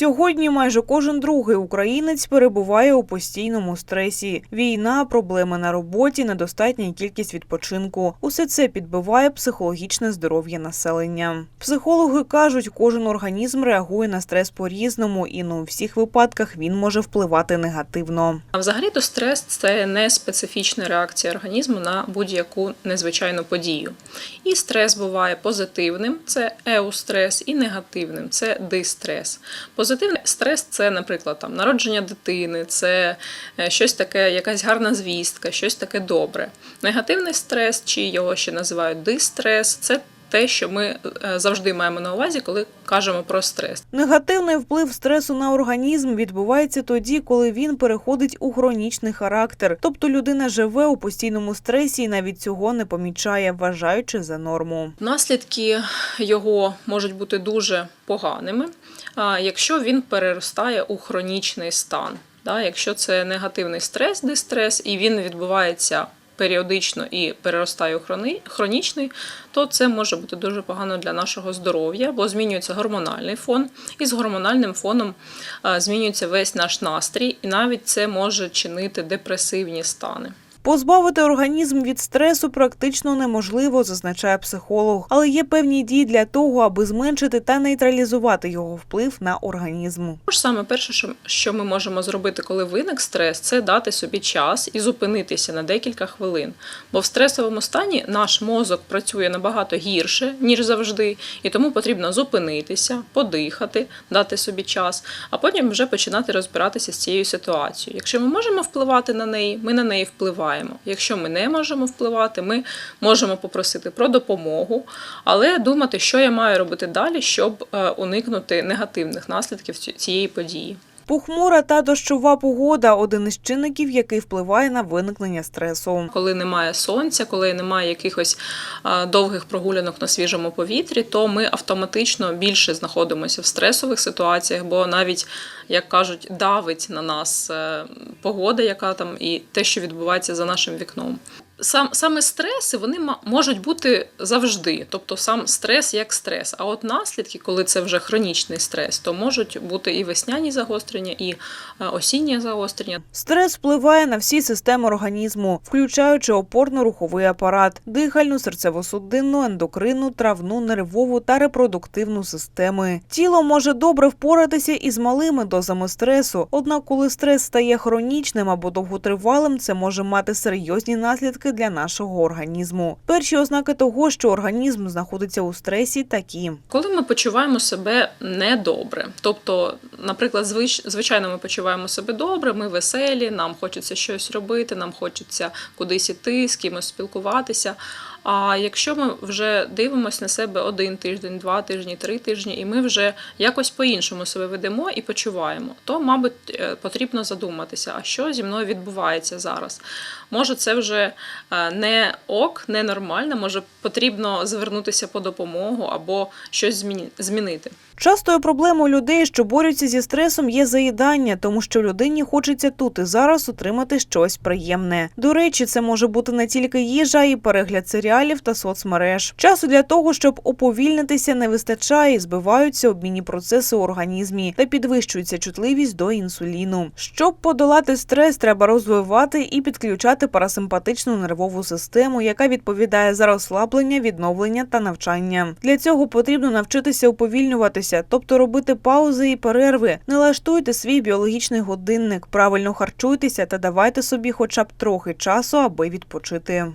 Сьогодні майже кожен другий українець перебуває у постійному стресі. Війна, проблеми на роботі, недостатня кількість відпочинку. Усе це підбиває психологічне здоров'я населення. Психологи кажуть, кожен організм реагує на стрес по-різному, і не у всіх випадках він може впливати негативно. Взагалі то стрес це не специфічна реакція організму на будь-яку незвичайну подію. І стрес буває позитивним, це еустрес, і негативним це дистрес. Позитивний стрес це, наприклад, там народження дитини, це е, щось таке, якась гарна звістка, щось таке добре. Негативний стрес, чи його ще називають дистрес, це те, що ми е, завжди маємо на увазі, коли кажемо про стрес. Негативний вплив стресу на організм відбувається тоді, коли він переходить у хронічний характер, тобто людина живе у постійному стресі і навіть цього не помічає, вважаючи за норму. Наслідки його можуть бути дуже поганими, а, якщо він переростає у хронічний стан. Да, Якщо це негативний стрес, дистрес, і він відбувається періодично і переростає у хронічний, то це може бути дуже погано для нашого здоров'я, бо змінюється гормональний фон, і з гормональним фоном змінюється весь наш настрій, і навіть це може чинити депресивні стани. Позбавити організм від стресу практично неможливо, зазначає психолог, але є певні дії для того, аби зменшити та нейтралізувати його вплив на організм. Саме перше, що ми можемо зробити, коли виник стрес, це дати собі час і зупинитися на декілька хвилин. Бо в стресовому стані наш мозок працює набагато гірше, ніж завжди, і тому потрібно зупинитися, подихати, дати собі час, а потім вже починати розбиратися з цією ситуацією. Якщо ми можемо впливати на неї, ми на неї впливаємо. Якщо ми не можемо впливати, ми можемо попросити про допомогу, але думати, що я маю робити далі, щоб е, уникнути негативних наслідків цієї події. Похмура та дощова погода один із чинників, який впливає на виникнення стресу. Коли немає сонця, коли немає якихось довгих прогулянок на свіжому повітрі, то ми автоматично більше знаходимося в стресових ситуаціях, бо навіть, як кажуть, давить на нас е, погода, яка там і те, що відбувається за нашим вікном. Сам саме стреси вони можуть бути завжди, тобто сам стрес як стрес. А от наслідки, коли це вже хронічний стрес, то можуть бути і весняні загострення, і е, осінні загострення. Стрес впливає на всі системи організму, включаючи опорно-руховий апарат, дихальну, серцево-судинну, ендокринну, травну, нервову та репродуктивну системи. Тіло може добре впоратися із малими дозами стресу. Однак, коли стрес стає хронічним або довготривалим, це може мати серйозні наслідки для нашого організму. Перші ознаки того, що організм знаходиться у стресі, такі. Коли ми почуваємо себе недобре, тобто, наприклад, звич, звичайно, ми почуваємо себе добре, ми веселі, нам хочеться щось робити, нам хочеться кудись іти, з кимось спілкуватися. А якщо ми вже дивимося на себе один тиждень, два тижні, три тижні, і ми вже якось по-іншому себе ведемо і почуваємо, то, мабуть, е, потрібно задуматися, а що зі мною відбувається зараз. Може, це вже не ок, не нормально, може потрібно звернутися по допомогу або щось змінити. Частою проблемою людей, що борються зі стресом, є заїдання, тому що людині хочеться тут і зараз отримати щось приємне. До речі, це може бути не тільки їжа, і перегляд серіалів та соцмереж. Часу для того, щоб уповільнитися, не вистачає, збиваються обмінні процеси у організмі та підвищується чутливість до інсуліну. Щоб подолати стрес, треба розвивати і підключати парасимпатичну нервову систему, яка відповідає за розслаблення, відновлення та навчання. Для цього потрібно навчитися уповільнюватися, тобто робити паузи і перерви. Налаштуйте свій біологічний годинник, правильно харчуйтеся та давайте собі хоча б трохи часу, аби відпочити.